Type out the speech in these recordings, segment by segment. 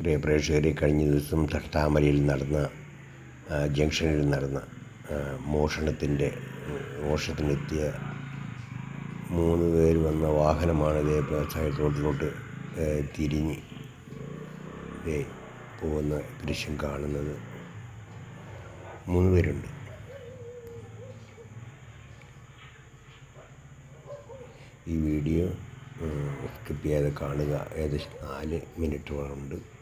പ്രിയ പ്രേക്ഷകരെ കഴിഞ്ഞ ദിവസം തട്ടാമലയിൽ നടന്ന ജംഗ്ഷനിൽ നടന്ന മോഷണത്തിന്റെ മോഷണത്തിനെത്തിയ മൂന്ന് പേര് വന്ന വാഹനമാണ് ഇതേ സൈഡ് റോഡിലോട്ട് തിരിഞ്ഞ് പോകുന്ന ദൃശ്യം കാണുന്നത്. മൂന്ന് പേരുണ്ട്. ഈ വീഡിയോ സ്കിപ്പ് ചെയ്യാതെ കാണുക. ഏകദേശം നാല് മിനിറ്റോളമുണ്ട്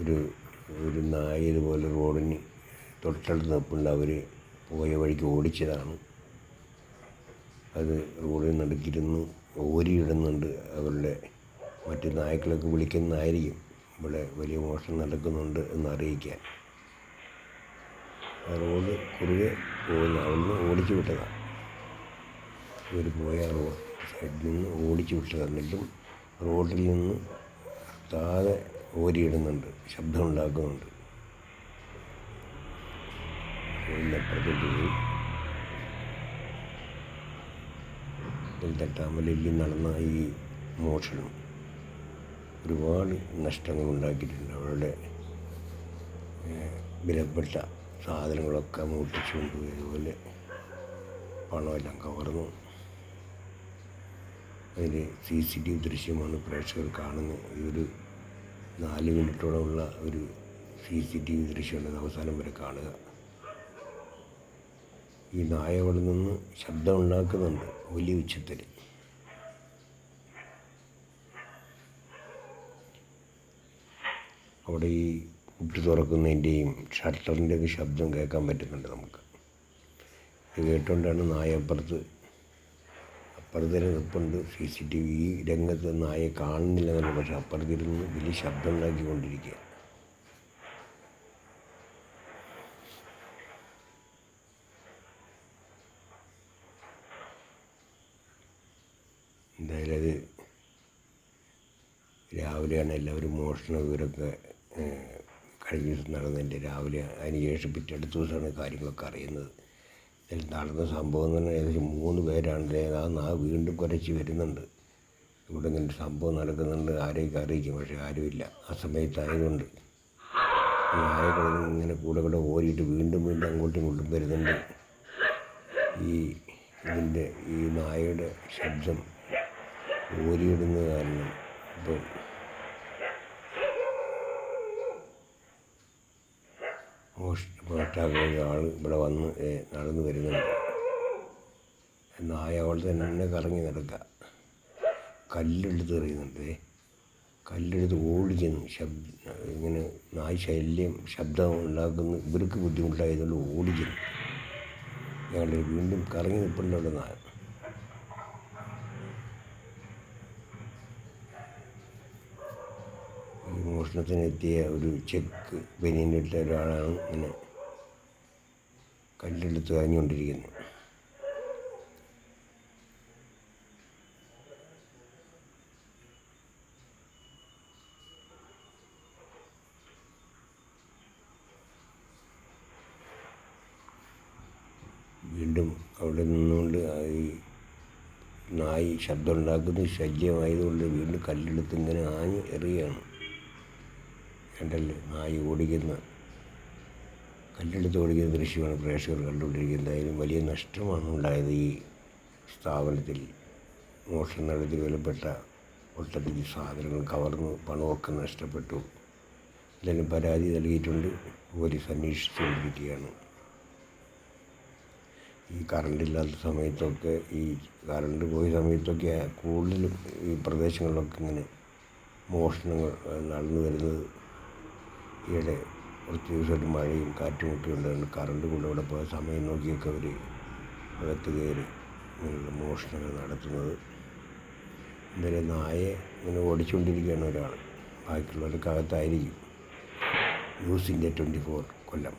ഒരു ഒരു നായ ഇതുപോലെ റോഡിന് തൊട്ടടുത്ത് നിൽപ്പുണ്ട്. അവർ പോയ വഴിക്ക് ഓടിച്ചതാണ്. അത് റോഡിൽ നടുക്കിരുന്ന് ഓരിയിടുന്നുണ്ട്. അവരുടെ മറ്റ് നായ്ക്കളൊക്കെ വിളിക്കുന്നതായിരിക്കും. ഇവിടെ വലിയ മോഷണം നടക്കുന്നുണ്ട് എന്ന് അറിയിക്കാൻ ആ റോഡ് കുറുകെ പോകുന്ന അവിടുന്ന് ഓടിച്ചു വിട്ടതാണ്. ഇവർ പോയ റോഡ് സൈഡിൽ നിന്ന് ഓടിച്ചു വിട്ടത് റോഡിൽ നിന്ന് താഴെ ഓരിയിടുന്നുണ്ട് ശബ്ദം ഉണ്ടാക്കുന്നുണ്ട് ടാമലില്ലി നടന്ന ഈ മോഷണം ഒരുപാട് നഷ്ടങ്ങൾ ഉണ്ടാക്കിയിട്ടുണ്ട് അവരുടെ വിലപ്പെട്ട സാധനങ്ങളൊക്കെ മൂട്ടിച്ചു കൊണ്ടുപോയി. അതുപോലെ പണമെല്ലാം കവർന്നു. അതിൽ സി സി ടി വി ദൃശ്യമാണ് പ്രേക്ഷകർ കാണുന്നത്. ഈ ഒരു നാല് മിനിറ്റോളമുള്ള ഒരു സി സി ടി വി ദൃശ്യമാണ് അവസാനം വരെ കാണുക. ഈ നായ അവിടെ നിന്ന് ശബ്ദം ഉണ്ടാക്കുന്നുണ്ട് വലിയ ഉച്ചത്തിൽ. അവിടെ ഈ കുട്ടി തുറക്കുന്നതിന്റെയും ഷട്ടറിന്റെയൊക്കെ ശബ്ദം കേൾക്കാൻ പറ്റുന്നുണ്ട് നമുക്ക്. ഇത് കേട്ടുകൊണ്ടാണ് നായ അപ്പുറത്ത് അപ്പുറത്ത് നിൽപ്പുണ്ട് സി സി ടി വി ഈ രംഗത്ത് നായെ കാണുന്നില്ല എന്നല്ല പക്ഷെ അപ്പുറത്തിരുന്ന് വലിയ ശബ്ദം ഉണ്ടാക്കിക്കൊണ്ടിരിക്കുക എന്തായാലും അത് രാവിലെയാണ് എല്ലാവരും മോഷണ വിവരമൊക്കെ കഴിഞ്ഞ ദിവസം നടന്നതിന്റെ രാവിലെ അതിന് ശേഷം പിറ്റേ ദിവസമാണ് കാര്യങ്ങളൊക്കെ അറിയുന്നത്. നടന്ന സംഭവം പറഞ്ഞാൽ ഏകദേശം മൂന്ന് പേരാണ് ആ നാ വീണ്ടും കുരച്ച് വരുന്നുണ്ട്. ഇവിടെ ഇങ്ങനെ സംഭവം നടക്കുന്നുണ്ട്. ആരെയൊക്കെ അറിയിക്കും. പക്ഷേ ആരുമില്ല. ആ സമയത്തായതുകൊണ്ട്. നായകൾ ഇങ്ങനെ കൂടെ കൂടെ ഓടിയിട്ട് വീണ്ടും വീണ്ടും അങ്ങോട്ടും ഇങ്ങോട്ടും വരുന്നുണ്ട്. ഈ ഇതിന്റെ ഈ നായയുടെ ശബ്ദം ഓരിയിടുന്നത് കാരണം ഇപ്പം മോഷ്ടാക്ക ഒരാൾ ഇവിടെ വന്ന് നടന്നു വരുന്നുണ്ട്. നായ അവൾ തന്നെ കറങ്ങി നടക്കുക കല്ലെടുത്ത് എറിയുന്നുണ്ട്. കല്ലെടുത്ത് ഓടിക്കുന്നു ശബ്ദം ഇങ്ങനെ നായ ശല്യം ശബ്ദം ഉണ്ടാക്കുന്ന. ഇവർക്ക് ബുദ്ധിമുട്ടായതുകൊണ്ട് ഓടിക്കുന്നു ഞങ്ങൾ വീണ്ടും കറങ്ങി നിൽപ്പുണ്ട് അവിടെ നായ ഈ മോഷണത്തിനെത്തിയ ഒരു ചെക്ക് ബനിയനിട്ട ഒരാളാണ് ഇങ്ങനെ കല്ലെടുത്ത് കഴിഞ്ഞുകൊണ്ടിരിക്കുന്നത് വീണ്ടും അവിടെ നിന്നുകൊണ്ട് ഈ നായി ശബ്ദമുണ്ടാക്കുന്നത് ശല്യമായതുകൊണ്ട് വീണ്ടും കല്ലെടുത്ത് ഇങ്ങനെ ആഞ്ഞ് എറിയുകയാണ്. കണ്ടല്ലേ? നായി ഓടിക്കുന്ന കല്ലെടുത്ത് ഓടിക്കുന്ന ദൃശ്യമാണ് പ്രേക്ഷകർ കണ്ടുകൊണ്ടിരിക്കുന്നത്. അതിന് വലിയ നഷ്ടമാണ് ഉണ്ടായത് ഈ സ്ഥാപനത്തിൽ. മോഷണം നടത്തി വിലപ്പെട്ട ഒട്ടധികം സാധനങ്ങൾ കവർന്നു പണമൊക്കെ നഷ്ടപ്പെട്ടു. ഇതിന് പരാതി നൽകിയിട്ടുണ്ട്. പോലീസ് അന്വേഷിച്ചുകൊണ്ടിരിക്കുകയാണ്. ഈ കറണ്ട് ഇല്ലാത്ത സമയത്തൊക്കെ ഈ കറണ്ട് പോയ സമയത്തൊക്കെ കൂടുതലും ഈ പ്രദേശങ്ങളിലൊക്കെ ഇങ്ങനെ മോഷണങ്ങൾ നടന്നു വരുന്നത് ഈയിടെ കുറച്ച് ദിവസമായിട്ട് മഴയും കാറ്റും ഒക്കെ ഉണ്ടായിരുന്നു കറണ്ട് കൊണ്ട് അവിടെ പോയ സമയം നോക്കിയൊക്കെ അവർ അകത്ത് കയറി ഇങ്ങനെയുള്ള മോഷണങ്ങൾ നടത്തുന്നത്. ഇന്നലെ നായെ ഇങ്ങനെ ഓടിച്ചുകൊണ്ടിരിക്കുകയാണ് ഒരാൾ. ബാക്കിയുള്ളവർക്ക് അകത്തായിരിക്കും news India twenty four Kollam.